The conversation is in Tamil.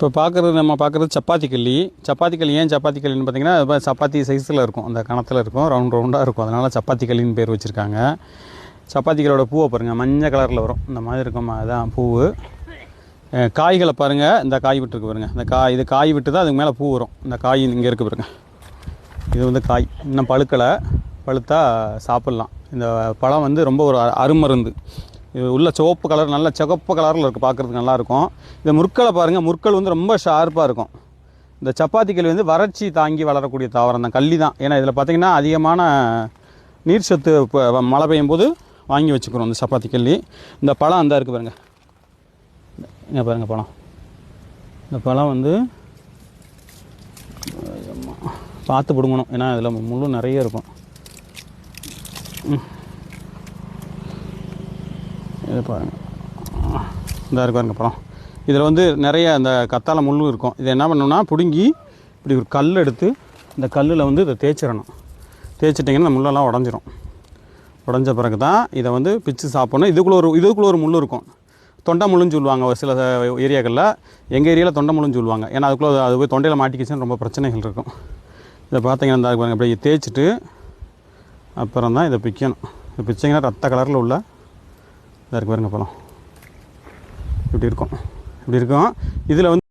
இப்போ பார்க்குறது நம்ம பார்க்குறது சப்பாத்தி கல்லி சப்பாத்தி கல்லி ஏன் சப்பாத்தி கல்லின்னு பார்த்தீங்கன்னா அது மாதிரி சப்பாத்தி சைஸில் இருக்கும். அந்த கணத்தில் இருக்கும். ரவுண்ட் ரவுண்டாக இருக்கும். அதனால் சப்பாத்தி கல்லின்னு பேர் வச்சுருக்காங்க. சப்பாத்தி கல்லோட பூவை பாருங்கள் மஞ்சள் கலரில் வரும். இந்த மாதிரி இருக்கும் அதுதான் பூ காய்களை பாருங்கள் இந்த காய் விட்டுருக்கு பாருங்கள் இந்த காய் இது காய் விட்டு தான் அதுக்கு மேலே பூ வரும். இந்த காய் இங்கே இருக்குது பாருங்கள் இது வந்து காய். இன்னும் பழுக்கலை. பழுத்தா சாப்பிட்லாம். இந்த பழம் வந்து ரொம்ப ஒரு அ- அருமருந்து. உள்ள சிவப்பு கலர் நல்ல சிவப்பு கலரில் இருக்குது பார்க்குறதுக்கு நல்லாயிருக்கும். இந்த முற்களை பாருங்கள் முற்கள் வந்து ரொம்ப ஷார்ப்பாக இருக்கும். இந்த சப்பாத்தி கல்லி வந்து வறட்சி தாங்கி வளரக்கூடிய தாவரம் தான் கள்ளி தான். ஏன்னா இதில் பார்த்திங்கன்னா அதிகமான நீர் சத்து இப்போ மழை பெய்யும் போது வாங்கி வச்சுக்கிறோம் இந்த சப்பாத்தி கல்லி. இந்த பழம் அந்த இருக்குது பாருங்கள் இங்கே பாருங்கள் பழம். இந்த பழம் வந்து பார்த்து பிடுங்கணும். ஏன்னா இதில் முள்ளு நிறைய இருக்கும். ம். இது பாருங்கள் இதாக இருக்கு பாருங்க படம் இதில் வந்து நிறைய அந்த கத்தாழை முள்ளும் இருக்கும். இதை என்ன பண்ணணும்னா பிடுங்கி இப்படி ஒரு கல் எடுத்து இந்த கல்லில் வந்து இதை தேய்ச்சிடணும். தேய்ச்சிட்டிங்கன்னா இந்த முள்ளெல்லாம் உடஞ்சிரும். உடஞ்ச பிறகு தான் இதை வந்து பிச்சு சாப்பிட்ணும். இதுக்குள்ள ஒரு இதுக்குள்ள ஒரு முள் இருக்கும். தொண்டை முள்ளுன்னு சொல்லுவாங்க ஒரு சில ஏரியாக்களில். எங்கள் ஏரியாவில் தொண்டை முள்ளுன்னு சொல்லுவாங்க. ஏன்னா அதுக்குள்ளே அது போய் தொண்டையில் மாட்டிக்கிச்சுன்னு ரொம்ப பிரச்சனைகள் இருக்கும். இதை பார்த்தீங்கன்னா இந்த பாருங்கள் அப்படியே தேய்ச்சிட்டு அப்புறம் தான் இதை பிக்கணும். இதை பிச்சிங்கன்னா ரத்த கலரில் உள்ள இதாக இருக்கு பாருங்க பழம் இப்படி இருக்கும். இப்படி இருக்கும். இதில் வந்து